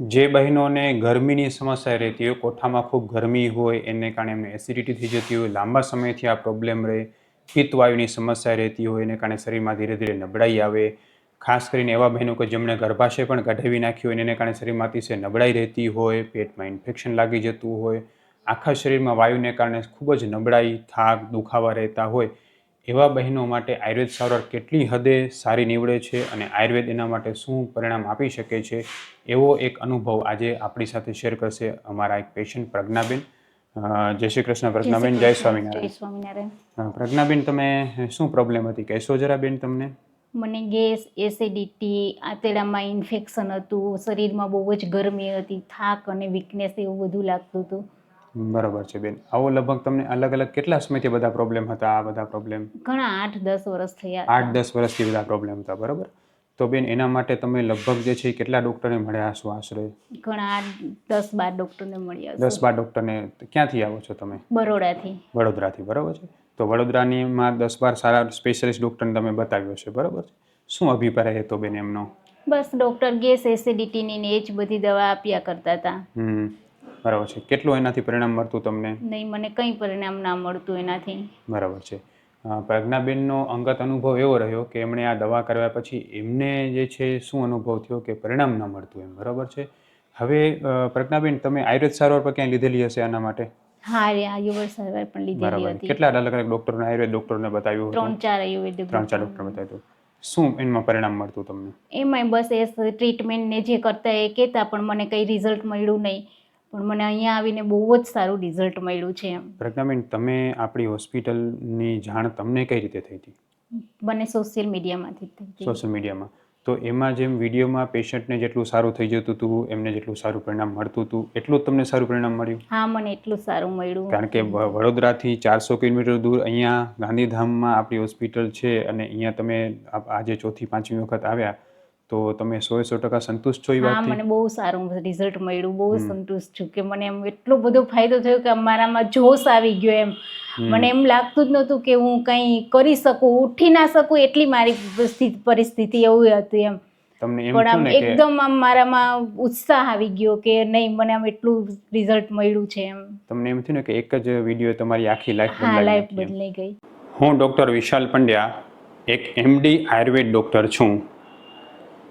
જે બહેનોને ગરમીની સમસ્યા રહેતી હોય, કોઠામાં ખૂબ ગરમી હોય, એને કારણે એમને એસિડિટી થઈ જતી હોય, લાંબા સમયથી આ પ્રોબ્લેમ રહે, પિત્તવાયુની સમસ્યા રહેતી હોય, એને કારણે શરીરમાં ધીરે ધીરે નબળાઈ આવે. ખાસ કરીને એવા બહેનો કે જેમણે ગર્ભાશય પણ કઢાવી નાખ્યું હોય, એને કારણે શરીરમાં અતિશય નબળાઈ રહેતી હોય, પેટમાં ઇન્ફેક્શન લાગી જતું હોય. આખા શરીરમાં વાયુને કારણે ખૂબ જ નબળાઈ, થાક, દુખાવા રહેતા હોય. એવા બહેનો માટે આયુર્વેદ સારવાર કેટલી હદે સારી નીવડે છે અને આયુર્વેદ એના માટે શું પરિણામ આપી શકે છે એવો એક અનુભવ આજે આપણી સાથે શેર કરશે અમારા એક પેશન્ટ પ્રજ્ઞાબેન. જય શ્રી કૃષ્ણ પ્રજ્ઞાબેન જય સ્વામિનારાયણ. સ્વામિનારાયણ. પ્રજ્ઞાબેન તમે શું પ્રોબ્લેમ હતી? કહેશો જરા બેન તમને. મને ગેસ એસિડિટી આંતરડામાં ઇન્ફેક્શન હતું શરીરમાં બહુ જ ગરમી હતી થાક અને વીકનેસ એવું બધું લાગતું હતું. બરોબર છે બેન. આવો લગભગ તમને અલગ અલગ કેટલા સમયથી બધા પ્રોબ્લેમ હતા? આ બધા પ્રોબ્લેમ ઘણા આઠ દસ વર્ષ થયા આઠ દસ વર્ષથી બધા પ્રોબ્લેમ હતા બરોબર? તો બેન એના માટે તમે લગભગ જે છે કેટલા ડોક્ટરને મળ્યા હશો આશરે? ઘણા દસ બાર ડૉક્ટરને મળ્યા દસ બાર ડૉક્ટરને ક્યાંથી આવો છો તમે? બરોડાથી. વડોદરાથી બરાબર છે? તો વડોદરાનીમાં દસ બાર સારા સ્પેશિયલિસ્ટ ડોક્ટરને તમે બતાવ્યો છે બરાબર છે? શું અભિપ્રાય હતો બેન એમનો? બસ ડૉક્ટર ગેસ એસિડિટીની ને એ જ બધી દવા આપ્યા કરતા હતા. બરાબર છે. કેટલું એનાથી પરિણામ મળતું તમને? નહીં મને કંઈ પરિણામ ના મળતું એનાથી. બરાબર છે. પ્રજ્ઞાબેનનો અંગત અનુભવ એવો રહ્યો કે એમણે આ દવા કરવા પછી એમને જે છે શું અનુભવ થયો કે પરિણામ ન મળતું એમ બરાબર છે? હવે પ્રજ્ઞાબેન તમે આયુર્વેદ સારવાર પર ક્યાંય લીધેલી હશે આના માટે? હા રે આયુર્વેદ સારવાર પણ લીધેલી બરાબર. હતી. કેટલા અલગ અલગ ડૉક્ટરને આયુર્વેદ ડૉક્ટરને બતાવ્યું ત્રણ ચાર આયુર્વેદ ત્રણ ચાર ડૉક્ટર બતાવ્યું શું એમાં પરિણામ મળતું તમને? એમાંય બસ એ ટ્રીટમેન્ટ ને જે કરતા એ કહેતા પણ મને કંઈ રિઝલ્ટ મળ્યું નહીં. પણ મને અહીંયા આવીને બહુ જ સારું રિઝલ્ટ મળ્યું છે એમ. પ્રજ્ઞાબેન તમે આપણી હોસ્પિટલની જાણ તમને કઈ રીતે થઈ હતી? મને સોશિયલ મીડિયામાંથી થઈ હતી. સોશિયલ મીડિયામાં. તો એમાં જેમ વિડીયોમાં પેશન્ટને જેટલું સારું થઈ જતું હતું એમને જેટલું સારું પરિણામ મળતું હતું એટલું જ તમને સારું પરિણામ મળ્યું? હા મને એટલું સારું મળ્યું. કારણ કે વડોદરાથી ચારસો કિલોમીટર દૂર અહીંયા ગાંધીધામમાં આપણી હોસ્પિટલ છે અને અહીંયા તમે આજે ચોથી પાંચમી વખત આવ્યા. તો તમે સો સો ટકા સંતુષ્ટ છો એ વાત મને બહુ સારું રિઝલ્ટ મળ્યું બહુ સંતુષ્ટ છું કે મને એમ એટલો બધો ફાયદો થયો કે મારામાં જોશ આવી ગયો એમ. મને એમ લાગતું જ નહોતું કે હું કંઈ કરી શકું ઉઠી ના શકું એટલી મારી પરિસ્થિતિ એવી હતી એમ. તમને એમ પણ આમ એકદમ આમ મારામાં ઉત્સાહ આવી ગયો કે નહીં મને આમ એટલું રિઝલ્ટ મળ્યું છે એમ. તમને એમ થયું ને કે એક જ વીડિયો તમારી આખી લાઈફ હા લાઈફ. બદલાઈ ગઈ. હું ડૉક્ટર વિશાલ પંડ્યા એક એમડી આયુર્વેદ ડૉક્ટર છું.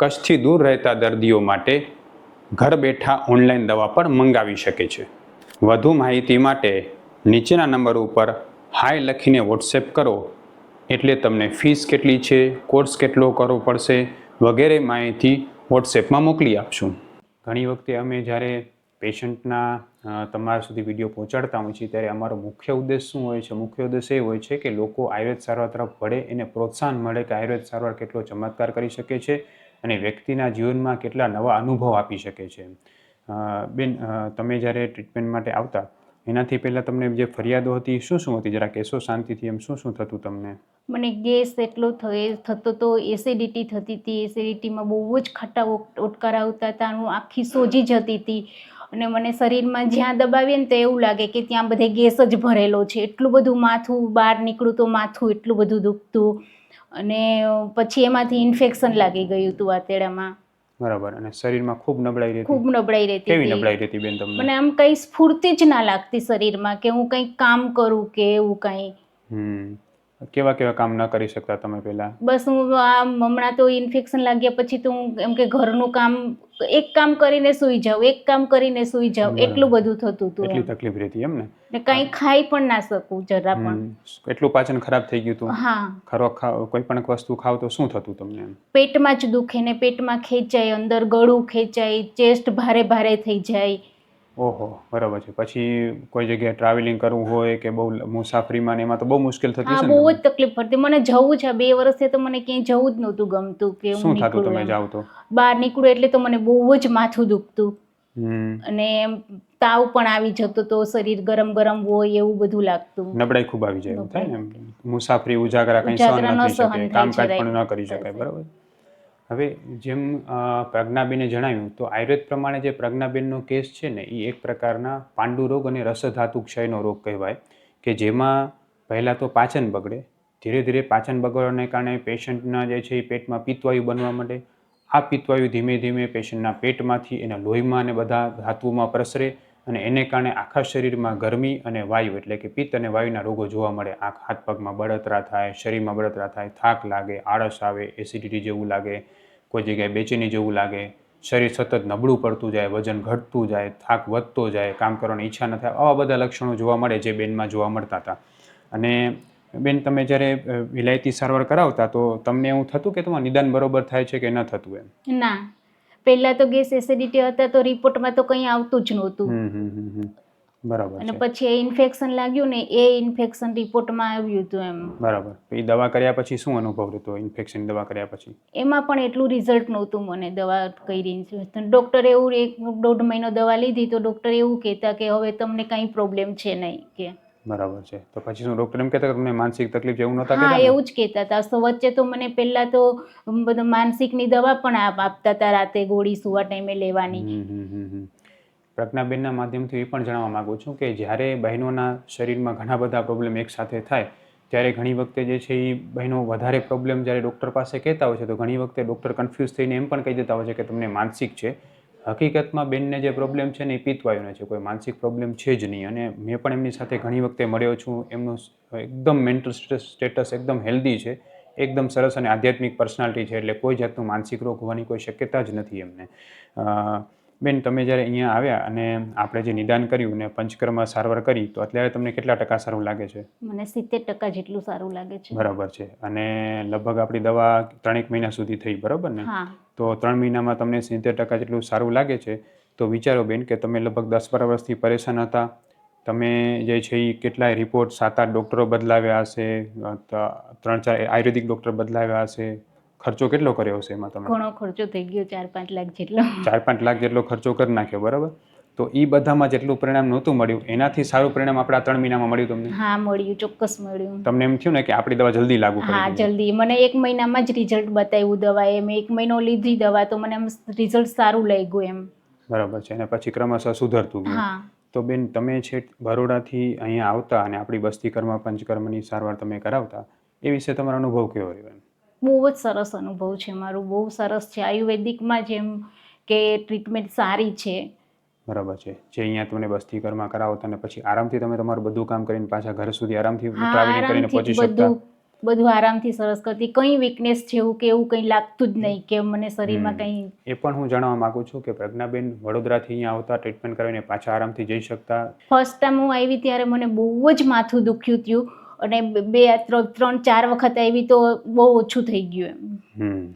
કચ્છથી દૂર રહેતા દર્દીઓ માટે ઘર બેઠા ઓનલાઈન દવા પણ મંગાવી શકે છે. વધુ માહિતી માટે નીચેના નંબર ઉપર હાય લખીને વોટ્સએપ કરો. એટલે તમને ફીસ કેટલી છે, કોર્સ કેટલો કરવો પડશે વગેરે માહિતી વોટ્સએપમાં મોકલી આપશું. ઘણી વખતે અમે જ્યારે પેશન્ટના તમારા સુધી વીડિયો પહોંચાડતા હોય છીએ ત્યારે અમારો મુખ્ય ઉદ્દેશ શું હોય છે? મુખ્ય ઉદ્દેશ એ હોય છે કે લોકો આયુર્વેદ સારવાર તરફ વળે એને પ્રોત્સાહન મળે કે આયુર્વેદ સારવાર કેટલો ચમત્કાર કરી શકે છે અને વ્યક્તિના જીવનમાં કેટલા નવા અનુભવ આપી શકે છે. બેન તમે જ્યારે ટ્રીટમેન્ટ માટે આવતા, એનાથી પહેલાં તમને જે ફરિયાદો હતી, શું શું હતી? જરા કેસો શાંતિથી એમ શું શું થતું તમને? મને ગેસ એટલો થયો થતો તો એસિડિટી થતી હતી. એસિડિટીમાં બહુ જ ઓટ- ઓટકાર આવતા હતા હું આખી સોજી જતી હતી. અને મને શરીરમાં જ્યાં દબાવીએ ને તો એવું લાગે કે ત્યાં બધે ગેસ જ ભરેલો છે. એટલું બધું માથું બહાર નીકળું તો માથું એટલું બધું દુખતું અને પછી એમાંથી ઇન્ફેક્શન લાગી ગયું હતું આતેડામાં બરાબર અને શરીરમાં ખૂબ નબળાઈ રહેતી. ખૂબ નબળાઈ રહેતી કેવી નબળાઈ રહેતી બેન તમને? મને આમ કંઈ સ્ફૂર્તિ જ ના લાગતી શરીરમાં કે હું કંઈક કામ કરું કે એવું કંઈ. હમ. કેવા કેવા કામ ન કરી શકતા તમે પહેલા? બસ હું આ હમણાં તો ઇન્ફેક્શન લાગ્યા પછી તો હું એમ કે ઘરનું કામ એક કામ કરીને સૂઈ જાઉં એક કામ કરીને સૂઈ જાઉં એટલું બધું થતું હતું એટલી તકલીફ રહેતી એમ ને કાંઈ ખાઈ પણ ના શકું જરા પણ. એટલું પાચન ખરાબ થઈ ગયું હતું હા. ખરો કોઈ પણ વસ્તુ ખાવ તો શું થતું તમને પેટમાં જ દુખે ને પેટમાં ખેંચાય અંદર ગળું ખેંચાય ચેસ્ટ ભારે ભારે થઈ જાય. ઓહો બરાબર છે. પછી કોઈ જગ્યાએ ટ્રાવેલિંગ કરવું હોય કે બહુ મુસાફરીમાં ને એમાં તો બહુ મુશ્કેલ થતી હા હશે બહુ જ તકલીફ પડતી. મને જવું છે બે વર્ષથી તો મને ક્યાંય જવું જ નહોતું ગમતું કે શું થતું નીકળું તમે એમ. જાઓ તો? બહાર નીકળું એટલે તો મને બહુ જ માથું દુખતું. હમ. અને એમ તાવ પણ આવી જતો તો શરીર ગરમ ગરમ હોય એવું બધું લાગતું. નબળાઈ ખૂબ આવી જાય એવું થાય ને એમ. મુસાફરી ઉજાગરા કંઈ સહન ઉજાગરા ન નથી સહન શકે થાય કામકાજ પણ ન કરી શકાય બરાબર? હવે જેમ પ્રજ્ઞાબેને જણાવ્યું, તો આયુર્વેદ પ્રમાણે જે પ્રજ્ઞાબેનનો કેસ છે ને એ એક પ્રકારના પાંડુ રોગ અને રસધાતુ ક્ષયનો રોગ કહેવાય, કે જેમાં પહેલાં તો પાચન બગડે, ધીરે ધીરે પાચન બગડવાને કારણે પેશન્ટના જે છે એ પેટમાં પિત્તવાયુ બનવા માંડે, આ પિત્તવાયુ ધીમે ધીમે પેશન્ટના પેટમાંથી એના લોહીમાં અને બધા ધાતુઓમાં પ્રસરે અને એને કારણે આખા શરીરમાં ગરમી અને વાયુ, એટલે કે પિત્ત અને વાયુના રોગો જોવા મળે, આંખ, હાથ પગમાં બળતરા થાય, શરીરમાં બળતરા થાય, થાક લાગે, આળસ આવે, એસિડિટી જેવું લાગે કોઈ જગ્યાએ બેચેની જેવું લાગે શરીર સતત નબળું પડતું જાય વજન ઘટતું જાય થાક વધતો જાય કામ કરવાની ઈચ્છા ન થાય આવા બધા લક્ષણો જોવા મળે જે બેનમાં જોવા મળતા હતા. અને બેન તમે જ્યારે વિલાયતી સારવાર કરાવતા તો તમને એવું થતું કે તમારું નિદાન બરોબર થાય છે કે ન થતું એમ? ના. પહેલા તો ગેસ એસિડિટી હતા તો રિપોર્ટમાં તો કંઈ આવતું જ નહોતું. બરાબર અને પછી એ ઇન્ફેક્શન લાગ્યું ને એ ઇન્ફેક્શન રિપોર્ટમાં આવ્યું હતું એમ. બરાબર. એ દવા કર્યા પછી શું અનુભવ હતો ઇન્ફેક્શન દવા કર્યા પછી? એમાં પણ એટલું રિઝલ્ટ નહોતું મને દવા કરી ડૉક્ટર એવું એક દોઢ મહિનો દવા લીધી તો ડૉક્ટર એવું કહેતા કે હવે તમને કંઈ પ્રોબ્લેમ છે નહીં કે. બરાબર છે. તો પછી શું ડૉક્ટર એમ કહેતા કે તમને માનસિક તકલીફ જેવું એવું નહોતા હા એવું જ કહેતા હતા. તો વચ્ચે તો મને પહેલાં તો બધું માનસિકની દવા પણ આપ- આપતા હતા રાતે ગોળી સુવા ટાઈમે લેવાની. પ્રજ્ઞાબેનના માધ્યમથી એ પણ જણાવવા માગું છું કે જ્યારે બહેનોના શરીરમાં ઘણા બધા પ્રોબ્લેમ એકસાથે થાય, ત્યારે ઘણી વખતે જે છે એ બહેનો વધારે પ્રોબ્લેમ જ્યારે ડૉક્ટર પાસે કહેતા હોય છે, તો ઘણી વખતે ડૉક્ટર કન્ફ્યુઝ થઈને એમ પણ કહી દેતા હોય છે કે તમને માનસિક છે. હકીકતમાં બેનને જે પ્રોબ્લેમ છે ને એ પિત્તવાયુનો છે, કોઈ માનસિક પ્રોબ્લેમ છે જ નહીં. અને મેં પણ એમની સાથે ઘણી વખતે મળ્યો છું, એમનું એકદમ મેન્ટલ સ્ટેટસ એકદમ હેલ્ધી છે. એકદમ સરસ અને આધ્યાત્મિક પર્સનાલિટી છે, એટલે કોઈ જાતનું માનસિક રોગ હોવાની કોઈ શક્યતા જ નથી એમને. બેન તમે જ્યારે અહીંયા આવ્યા અને આપણે જે નિદાન કર્યું ને પંચકર્મમાં સારવાર કરી તો અત્યારે તમને કેટલા ટકા સારું લાગે છે? મને સિત્તેર ટકા જેટલું સારું લાગે છે. બરાબર છે. અને લગભગ આપણી દવા ત્રણેક મહિના સુધી થઈ બરાબર ને? તો ત્રણ મહિનામાં તમને સિત્તેર ટકા જેટલું સારું લાગે છે. તો વિચારો બેન કે તમે લગભગ દસ બાર વર્ષથી પરેશાન હતા. તમે જે છે એ કેટલાય રિપોર્ટ સાત આઠ ડૉક્ટરો બદલાવ્યા હશે ત્રણ ચાર આયુર્વેદિક ડૉક્ટર બદલાવ્યા હશે ખર્ચો કેટલો કર્યો હશે એમાં તમે? ઘણો ખર્ચો થઈ ગયો ચાર પાંચ લાખ જેટલો. ચાર પાંચ લાખ જેટલો ખર્ચો કરી નાખ્યો બરાબર? તો એ બધામાં જેટલું પરિણામ નહોતું મળ્યું એનાથી સારું પરિણામ આપણે ત્રણ મહિનામાં મળ્યું તમને? હા મળ્યું ચોક્કસ મળ્યું. તમને એમ થયું ને કે આપણી દવા જલ્દી લાગુ હા જલ્દી. મને એક મહિનામાં જ રિઝલ્ટ બતાવ્યું દવા મેં એક મહિનો લીધી દવા તો મને એમ રિઝલ્ટ સારું લાગ્યું એમ. બરાબર છે. અને પછી ક્રમશઃ સુધરતું ગયું. તો બેન તમે છે બરોડાથી અહીંયા આવતા અને આપણી બસ્તી કર્મ પંચકર્મની સારવાર તમે કરાવતા એ વિશે તમારો અનુભવ કેવો રહ્યો એમ? બહુ જ સરસ અનુભવ છે મારું બહુ સરસ છે. આયુર્વેદિકમાં જેમ કે ટ્રીટમેન્ટ સારી છે. બરાબર છે. જે અહીંયા તમને બસ્તી ઘરમાં કરાવો અને પછી આરામથી તમે તમારું બધું કામ કરીને પાછા ઘર સુધી આરામથી ટ્રાવેલિંગ કરીને પહોંચી શકતા. બધું આરામથી સરસ કરતી. કંઈ વીકનેસ જેવું કે એવું કંઈ લાગતું જ નહીં કે મને શરીરમાં કઈ કંઈ એ પણ હું જણાવવા માંગુ છું કે પ્રજ્ઞાબેન વડોદરાથી અહીંયા આવતા ટ્રીટમેન્ટ કરીને પાછા આરામથી જઈ શકતા. ફર્સ્ટ ટાઈમ હું આવી ત્યારે મને બહુ જ માથું દુખ્યું હતું અને બે- ત્રણ ચાર વખત આવી તો બહુ ઓછું થઈ ગયું એમ. હમ.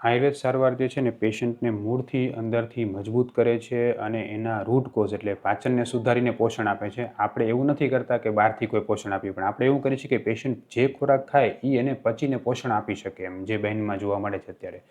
આયુર્વેદ સારવાર જે છે ને પેશન્ટને મૂળથી અંદરથી મજબૂત કરે છે અને એના રૂટ કોઝ એટલે પાચનને સુધારીને પોષણ આપે છે. આપણે એવું નથી કરતા કે બહારથી કોઈ પોષણ આપીએ પણ આપણે એવું કરીએ છીએ કે પેશન્ટ જે ખોરાક ખાય એ એને પચીને પોષણ આપી શકે એમ જે બહેનમાં જોવા મળે છે અત્યારે.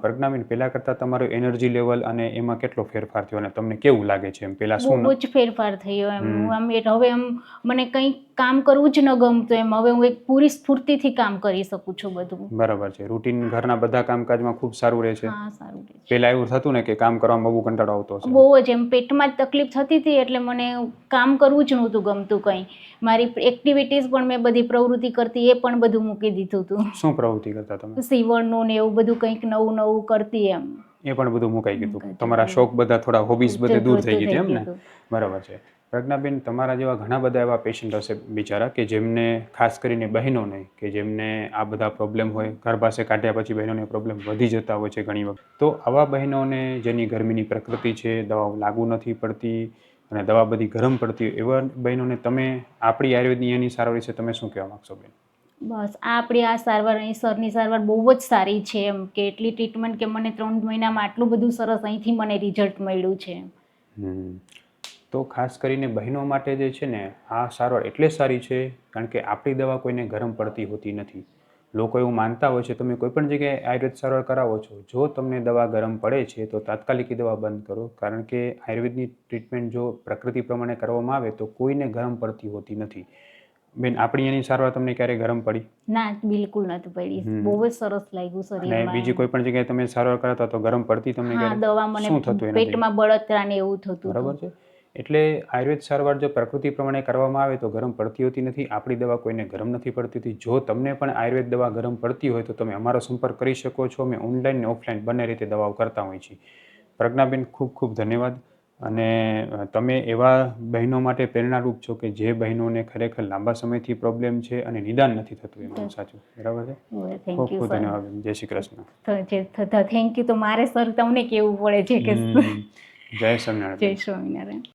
પ્રજ્ઞાબેન પહેલાં કરતાં તમારું એનર્જી લેવલ અને એમાં કેટલો ફેરફાર થયો અને તમને કેવું લાગે છે એમ? પહેલાં શું બહુ જ ફેરફાર થયો એમ. આમ હવે એમ મને કંઈ કામ કરવું જ ન ગમતું એમ. હવે હું એક પૂરી સ્ફૂર્તિથી કામ કરી શકું છું બધું. બરાબર છે. રૂટીન ઘરના બધા કામકાજમાં ખૂબ સારું રહે છે. હા સારું રહે છે. પહેલાં એવું થતું ને કે કામ કરવામાં બહુ કંટાળો આવતો હશે. બહુ જ એમ. પેટમાં જ તકલીફ થતી હતી એટલે મને કામ કરવું જ નહોતું ગમતું કંઈ. મારી એક્ટિવિટીઝ પણ મેં બધી પ્રવૃત્તિ કરતી એ પણ બધું મૂકી દીધું હતું. શું પ્રવૃત્તિ કરતા તમે? સીવણનું ને એવું બધું કંઈક નવું નવું કરતી એમ. એ પણ બધું મુકાઈ ગયું હતું. તમારા શોખ બધા થોડા હોબીઝ બધે દૂર થઈ ગઈ હતી એમ ને? બરાબર છે. પ્રજ્ઞાબેન તમારા જેવા ઘણા બધા એવા પેશન્ટ હશે બિચારા કે જેમને ખાસ કરીને બહેનોને કે જેમને આ બધા પ્રોબ્લેમ હોય ઘર પાસે કાઢ્યા પછી બહેનોને પ્રોબ્લેમ વધી જતા હોય છે ઘણી વખત. તો આવા બહેનોને જેની ગરમીની પ્રકૃતિ છે દવાઓ લાગુ નથી પડતી અને દવા બધી ગરમ પડતી હોય એવા બહેનોને તમે આપણી આયુર્વેદની એની સારવાર વિશે તમે શું કહેવા માગશો બેન? બસ આ આપણી આ સારવાર અહીં સરની સારવાર બહુ જ સારી છે એમ કે એટલી ટ્રીટમેન્ટ કે મને ત્રણ મહિનામાં આટલું બધું સરસ અહીંથી મને રિઝલ્ટ મળ્યું છે. તો ખાસ કરીને બહેનો માટે જે છે ને આ સારવાર એટલે સારી છે કારણ કે આપણી દવા કોઈને ગરમ પડતી હોતી નથી. લોકો એવું માનતા હોય છે તમે કોઈ પણ જગ્યાએ આયુર્વેદ સારવાર કરાવો છો જો તમને દવા ગરમ પડે છે તો તાત્કાલિક દવા બંધ કરો. કારણ કે આયુર્વેદની ટ્રીટમેન્ટ જો પ્રકૃતિ પ્રમાણે કરવામાં આવે તો કોઈને ગરમ પડતી હોતી નથી. બેન આપણી એની સારવાર તમને ક્યારે ગરમ પડી? ના બિલકુલ નથી પડી. બહુ જ સરસ લાગ્યું અને બીજી કોઈ પણ જગ્યાએ તમે સારવાર કરાતા તો ગરમ પડતી તમને ક્યારે? શું થતું પેટમાં બળતરા ને એવું થતું બરાબર છે. એટલે આયુર્વેદ સારવાર જો પ્રકૃતિ પ્રમાણે કરવામાં આવે તો ગરમ પડતી હોતી નથી આપણી દવા કોઈને ગરમ નથી પડતી હોતી. જો તમને પણ આયુર્વેદ દવા ગરમ પડતી હોય તો તમે અમારો સંપર્ક કરી શકો છો. અમે ઓનલાઈન ને ઓફલાઈન બંને રીતે દવાઓ કરતા હોઈએ છીએ. પ્રજ્ઞાબેન ખૂબ ખૂબ ધન્યવાદ. અને તમે એવા બહેનો માટે પ્રેરણારૂપ છો કે જે બહેનોને ખરેખર લાંબા સમયથી પ્રોબ્લેમ છે અને નિદાન નથી થતું એમ. સાચું. બરાબર છે? ખૂબ ખૂબ ધન્યવાદ. જય શ્રી કૃષ્ણ. થેન્ક યુ તો મારે સર તમને કેવું પડે છે કે જય સ્વામિનારાયણ. જય સ્વામિનારાયણ.